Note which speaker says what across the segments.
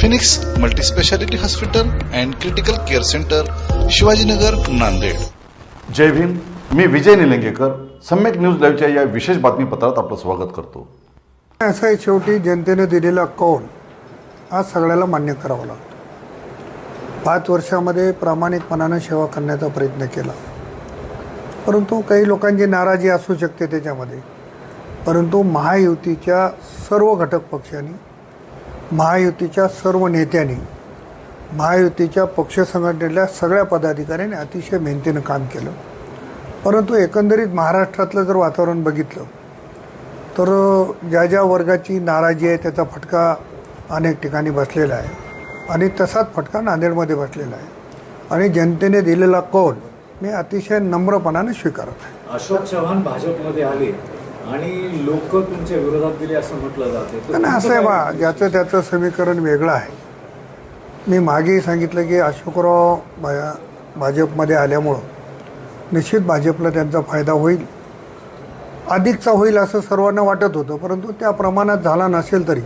Speaker 1: Phoenix multispeciality hospital and critical care centre Shivajinagar Nanded.
Speaker 2: Jai Bhim me Vijay Nilangekar Samyak news लाईव्हच्या या विशेष बातमीपत्रात आपलं स्वागत करतो.
Speaker 3: असं आहे शेवटी जनतेने दिलेला कौल हा सगळ्याला मान्य करावा लागतो. पाच वर्षामध्ये प्रामाणिकपणानं सेवा करण्याचा प्रयत्न केला. परंतु काही लोकांची नाराजी असू शकते त्याच्यामध्ये. परंतु महायुतीच्या सर्व घटक पक्षांनी महायुतीच्या सर्व नेत्यांनी महायुतीच्या पक्ष संघटनेतल्या सगळ्या पदाधिकाऱ्यांनी अतिशय मेहनतीनं काम केलं. परंतु एकंदरीत महाराष्ट्रातलं जर वातावरण बघितलं तर ज्या ज्या वर्गाची नाराजी आहे त्याचा फटका अनेक ठिकाणी बसलेला आहे. आणि तसाच फटका नांदेडमध्ये बसलेला आहे. आणि जनतेने दिलेला कौल मी अतिशय नम्रपणाने स्वीकारत आहे.
Speaker 4: अशोक चव्हाण भाजपमध्ये आले. आणि लोक तुमच्या विरोधात गेले असं म्हटलं जाते.
Speaker 3: आणि असं आहे बा ज्याचं त्याचं समीकरण वेगळं आहे. मी मागेही सांगितलं की अशोकराव भा भाजपमध्ये आल्यामुळं निश्चित भाजपला त्यांचा फायदा होईल. अधिकचा होईल असं सर्वांना वाटत होतं परंतु त्या प्रमाणात झाला नसेल तरी.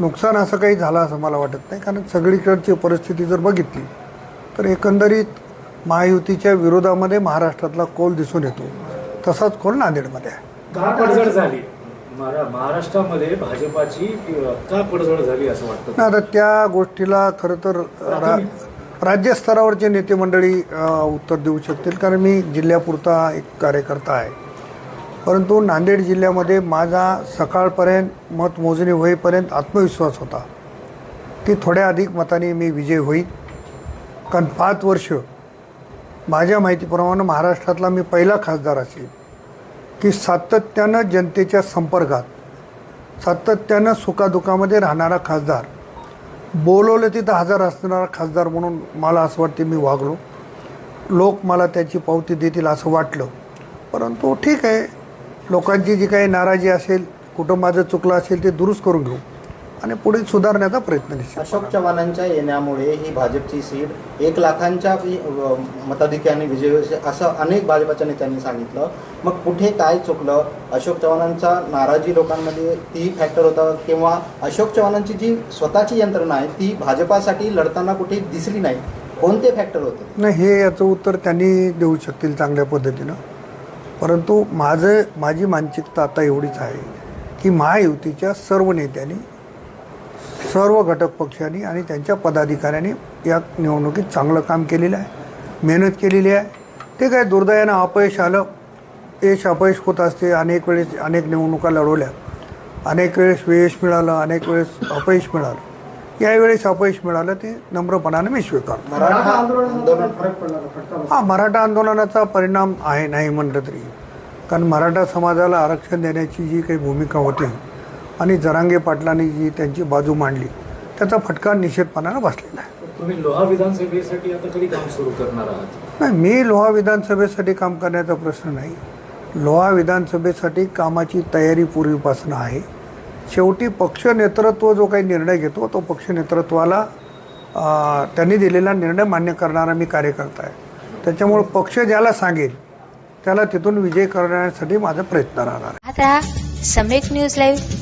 Speaker 3: नुकसान असं काही झालं असं मला वाटत नाही कारण सगळीकडची परिस्थिती जर बघितली तर एकंदरीत महायुतीच्या विरोधामध्ये महाराष्ट्रातला कोल दिसून येतो. तसाच कोल नांदेडमध्ये आहे.
Speaker 4: का पडझड झाली. महारा- महाराष्ट्रामध्ये भाजपाची अ, का पडझड झाली असं वाटतं.
Speaker 3: आता त्या गोष्टीला खरं तर रा राज्यस्तरावरचे नेते मंडळी अ, उत्तर देऊ शकतील कारण मी जिल्ह्यापुरता एक कार्यकर्ता आहे. परंतु नांदेड जिल्ह्यामध्ये माझा सकाळपर्यंत मतमोजणी होईपर्यंत आत्मविश्वास होता. की थोड्या अधिक मताने मी विजय होईल. कारण पाच वर्ष माझ्या माहितीप्रमाणे महाराष्ट्रातला मी पहिला खासदार असेल. की सातत्यानं जनतेच्या संपर्कात सातत्यानं सुखादुखामध्ये राहणारा खासदार बोलवलं तिथं हजर असणारा खासदार म्हणून मला असं वाटते मी वागलो. लोक मला त्याची पावती देतील असं वाटलं. परंतु ठीक आहे लोकांची जी काही नाराजी असेल कुठं माझं चुकलं असेल ते दुरुस्त करून घेऊ. आणि पुढे सुधारण्याचा प्रयत्न निश्चित
Speaker 5: अशोक चव्हाणांच्या येण्यामुळे ही भाजपची सीट एक लाखांच्या मताधिक्याने विजय होईल असं अनेक भाजपच्या नेत्यांनी सांगितलं. मग कुठे काय चुकलं? अशोक चव्हाणांचा नाराजी लोकांमध्ये तीही फॅक्टर होता किंवा अशोक चव्हाणांची जी स्वतःची यंत्रणा आहे ती भाजपासाठी लढताना कुठे दिसली नाही? कोणते फॅक्टर होते?
Speaker 3: नाही हे याचं उत्तर त्यांनी देऊ शकतील चांगल्या पद्धतीनं. परंतु माझं माझी मानसिकता आता एवढीच आहे की महायुतीच्या सर्व नेत्यांनी सर्व घटक पक्षांनी आणि त्यांच्या पदाधिकाऱ्यांनी या निवडणुकीत चांगलं काम केलेलं आहे मेहनत केलेली आहे. ते काय दुर्दैवानं अपयश आलं. यश अपयश होत असते अनेक वेळेस अनेक निवडणुका लढवल्या. अनेक वेळेस यश मिळालं अनेक वेळेस अपयश मिळालं. यावेळेस अपयश मिळालं ते नम्रपणाने मी स्वीकारतो. हा मराठा आंदोलनाचा परिणाम आहे नाही म्हटलं तरी. कारण मराठा समाजाला आरक्षण देण्याची जी काही भूमिका होती आणि जरांगे पाटलांनी जी त्यांची बाजू मांडली त्याचा फटका निषेधपणानं बसलेला आहे.
Speaker 4: तुम्ही लोहा विधानसभेसाठी आता कधी काम सुरू करणार आहात?
Speaker 3: नाही मी लोहा विधानसभेसाठी काम करण्याचा प्रश्न नाही. लोहा विधानसभेसाठी कामाची तयारी पूर्वीपासून आहे. शेवटी पक्ष नेतृत्व जो काही निर्णय घेतो तो पक्ष नेतृत्वाला अं, त्यांनी दिलेला निर्णय मान्य करणारा मी कार्यकर्ता आहे. त्याच्यामुळं पक्ष ज्याला सांगेल त्याला तिथून विजय करण्यासाठी माझा प्रयत्न राहणार
Speaker 6: रहा सम्यक न्यूज लाईव्ह.